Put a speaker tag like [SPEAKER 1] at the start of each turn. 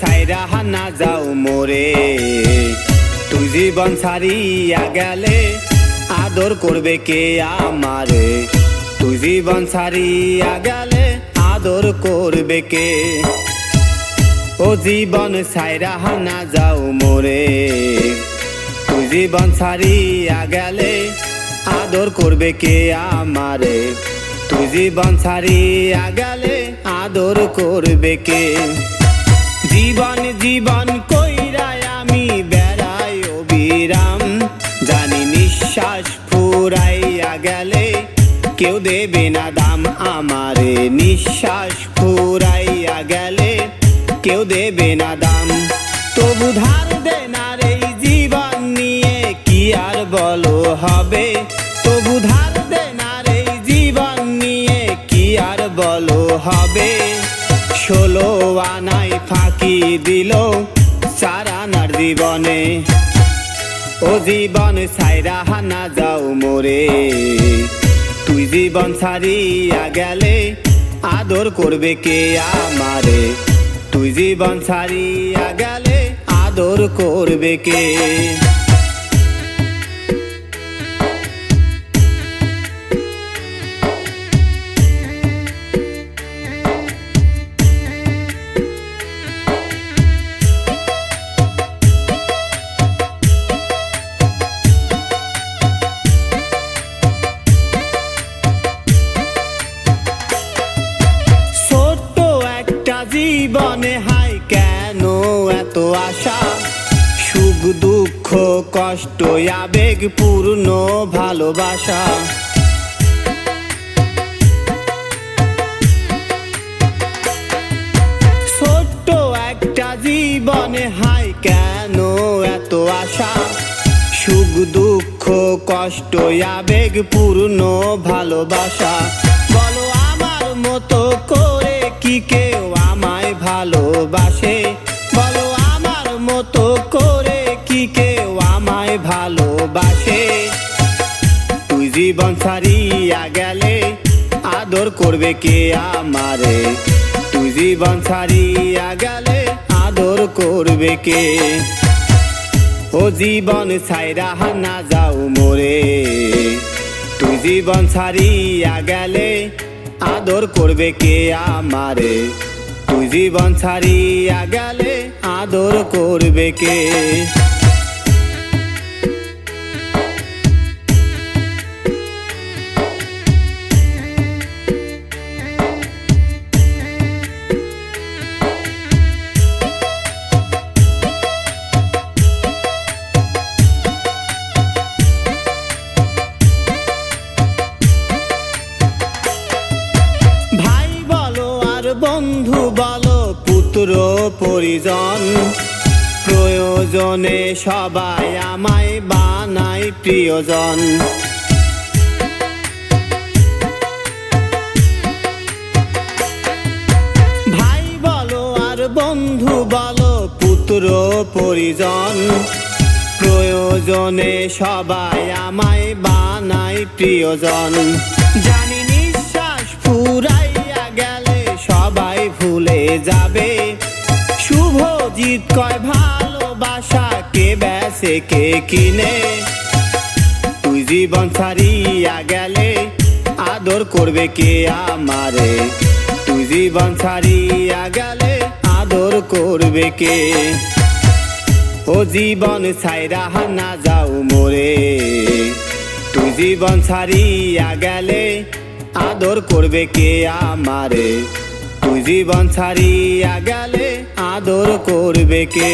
[SPEAKER 1] সাইরা না যাও মোরে। তুই জীবন ছাড়িয়া গেলে আদর করবে কে আমারে? তুই জীবন ছাড়িয়া গেলে আদর করবে কে? ও জীবন সাইরা না যাও মোরে। তুই জীবন ছাড়িয়া গেলে আদর করবে কে আমারে? তুই জীবন ছাড়িয়া গেলে আদর করবে কে? জীবন জীবন কইরাই আমি বেড়াই অবিরাম। জানি নিঃশ্বাস ফুরাইয়া গেলে কেউ দেবে না দাম। আমারে নিঃশ্বাস ফুরাইয়া গেলে কেউ দেবে না দাম। তবু ধার না রে জীবন নিয়ে কি আর বলো? দিল সারা নার জীবনে। ও জীবন সাইরা হানা যাও মোরে। তুই জীবন সারিয়া গেলে আদর করবে কে আমারে? তুই জীবন সারিয়া গেলে আদর করবে কে? কেন এত আশা? সুখ, দুঃখ, কষ্ট, আবেগ, পূর্ণ ভালোবাসা। ছোট্ট একটা জীবনে হাই কেন এত আশা? সুখ, দুঃখ, কষ্ট, আবেগ, পূর্ণ ভালোবাসা। বলো আমার মতো করে কি কেউ জীবন ছাড়িয়া গেলে আদর করবে কে আমারে? তুই জীবন ছাড়িয়া গেলে আদর করবে কে? ও জীবন ছাইরা না যাও মোরে। তুই জীবন ছাড়িয়া গেলে আদর করবে কে আমারে? তুই জীবন ছাড়িয়া গেলে আদর করবে কে? বন্ধু বলো পুত্র পরিজন। প্রয়োজনে সবাই আমায় বানাই প্রিয়জন। ভাই বলো আর বন্ধু বলো পুত্র পরিজন। প্রয়োজনে সবাই আমায় বানাই প্রিয়জন। জানি যাবে। শুভজিৎ কয়, ভালোবাসা কে বেসে কে কিনে? তুই জীবন ছাড়িয়া গেলে আদর করবে কে আমারে? তুই জীবন ছাড়িয়া গেলে আদর করবে কে? ও জীবন ছাইরা না যাও মোরে। তুই জীবন ছাড়িয়া গেলে আদর করবে কে আমারে? তুই জীবন ছাড়িয়া গেলে আদর করবে কে?